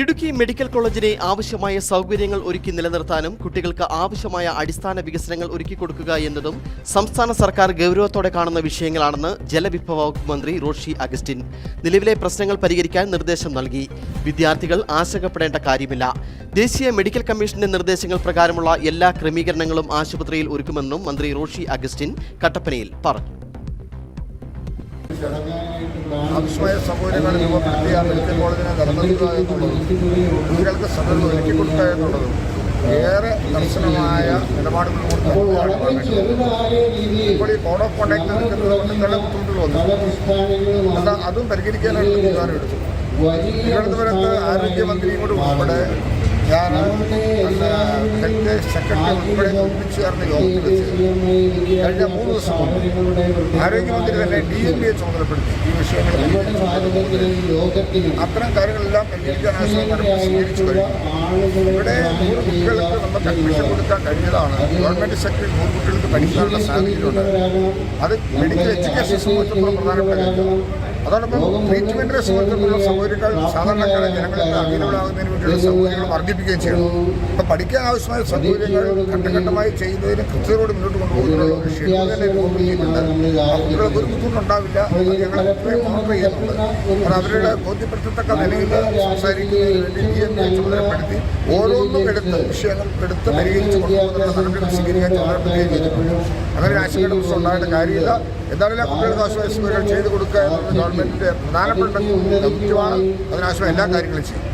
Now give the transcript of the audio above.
Idukki medical കോളേജിനെ ആവശ്യമായ സൗകര്യങ്ങൾ ഒരുക്കി നിലനിർത്താനും കുട്ടികൾക്ക് ആവശ്യമായ അടിസ്ഥാന വികസനങ്ങൾ ഒരുക്കി കൊടുക്കുക എന്നതും സംസ്ഥാന സർക്കാർ ഗൗരവത്തോടെ കാണുന്ന വിഷയങ്ങളാണെന്ന് ജലവിഭവ വകുപ്പ് മന്ത്രി റോഷി അഗസ്റ്റിൻ നിലവിലെ പ്രശ്നങ്ങൾ പരിഹരിക്കാൻ നിർദ്ദേശം നൽകി. വിദ്യാർത്ഥികൾ ആശങ്കപ്പെടേണ്ട കാര്യമില്ല. ദേശീയ മെഡിക്കൽ കമ്മീഷന്റെ നിർദ്ദേശങ്ങൾ പ്രകാരമുള്ള എല്ലാ ക്രമീകരണങ്ങളും ആശുപത്രിയിൽ ഒരുക്കുമെന്നും മന്ത്രി റോഷി അഗസ്റ്റിൻ കട്ടപ്പനയിൽ പറഞ്ഞു. ആവശ്യമായ സൗകര്യങ്ങൾ രൂപപ്പെടുത്തി ആ മെഡിക്കൽ കോളേജിനെ നിലനിർത്തുക എന്നുള്ളതും കുട്ടികൾക്ക് സമയം ഒരുക്കി കൊടുക്കുക എന്നുള്ളതും ഏറെ കർശനമായ നിലപാടുകൾ കൊടുക്കുകയാണ് ഇപ്പോൾ ഈ കോഡ് ഓഫ് കോണ്ടാക്ട് നിൽക്കുന്നത് കൊണ്ട് ചില ബുദ്ധിമുട്ടുകൾ വന്നു എന്നാൽ അതും പരിഹരിക്കാനായിട്ട് തീരുമാനമെടുത്തു തിരുവനന്തപുരത്ത് ആരോഗ്യമന്ത്രിയും കൂടി ഉൾപ്പെടെ ഞാൻ ഹെൽത്ത് സെക്രട്ടറി ഉൾപ്പെടെ ഒന്നിച്ചു ചേർന്ന യോഗത്തിൽ വെച്ച് കഴിഞ്ഞ മൂന്ന് ദിവസം മുമ്പ് ആരോഗ്യമന്ത്രി തന്നെ ഡി എം ചുമതലപ്പെടുത്തി ഈ വിഷയങ്ങൾ അത്തരം കാര്യങ്ങളെല്ലാം നടപടി സ്വീകരിച്ചു കഴിഞ്ഞു. ഇവിടെ നൂറ് കുട്ടികൾക്ക് നമുക്ക് അഡ്മിഷൻ കൊടുക്കാൻ കഴിഞ്ഞതാണ്. ഗവൺമെന്റ് സെക്ടറിൽ നൂറ് കുട്ടികൾക്ക് പഠിക്കാനുള്ള സാഹചര്യമുണ്ട്. അത് മെഡിക്കൽ എഡ്യൂക്കേഷൻ സംബന്ധിച്ചുള്ള പ്രധാനപ്പെട്ട കാര്യമാണ് അതോടൊപ്പം ട്രീറ്റ്മെന്റിനെ സംബന്ധിച്ചുള്ള സൗകര്യങ്ങൾ സാധാരണക്കാരെ ജനങ്ങളിൽ അവൈലബിൾ ആകുന്നതിന് വേണ്ടിയുള്ള സൗകര്യങ്ങൾ വർദ്ധിപ്പിക്കുകയും ചെയ്യണം. ഇപ്പം പഠിക്കാൻ ആവശ്യമായ സൗകര്യങ്ങൾ ഘട്ടഘട്ടമായി ചെയ്യുന്നതിന് കൃത്യതയോട് മുന്നോട്ട് കൊണ്ടുപോകുന്നതിനുള്ള ഒരു ഷെഡ്യൂൾ തന്നെ രൂപപ്പെടുത്തിയിട്ടുണ്ട് ആ കുട്ടികൾക്ക് ഒരു ബുദ്ധിമുട്ടുണ്ടാവില്ല. ഞങ്ങൾ മോണിറ്റർ ചെയ്യുന്നുണ്ട്. അത് അവരുടെ ബോധ്യപ്പെടുത്തത്തക്ക നിലയിൽ സംസാരിക്കുന്നതിന് വേണ്ടി ഡി എ ചുമതലപ്പെടുത്തി ഓരോന്നും എടുത്ത് വിഷയങ്ങൾ എടുത്ത് പരിഹരിച്ച് കൊണ്ടുപോകുന്ന നടപടികൾ സ്വീകരിക്കാൻ ചുമതലപ്പെടുകയും ചെയ്തിട്ടുണ്ട് അങ്ങനെ പ്രശ്നം ഉണ്ടാകേണ്ട കാര്യമില്ല. എന്തായാലും കുട്ടികൾക്ക് ആശ്വാസ ചെയ്തു കൊടുക്കുക എന്നുള്ളത് ഗവൺമെന്റിന്റെ പ്രധാനപ്പെട്ട ദൗത്യമാണ് അതിനാശ്വാസം എല്ലാ കാര്യങ്ങളും ചെയ്യും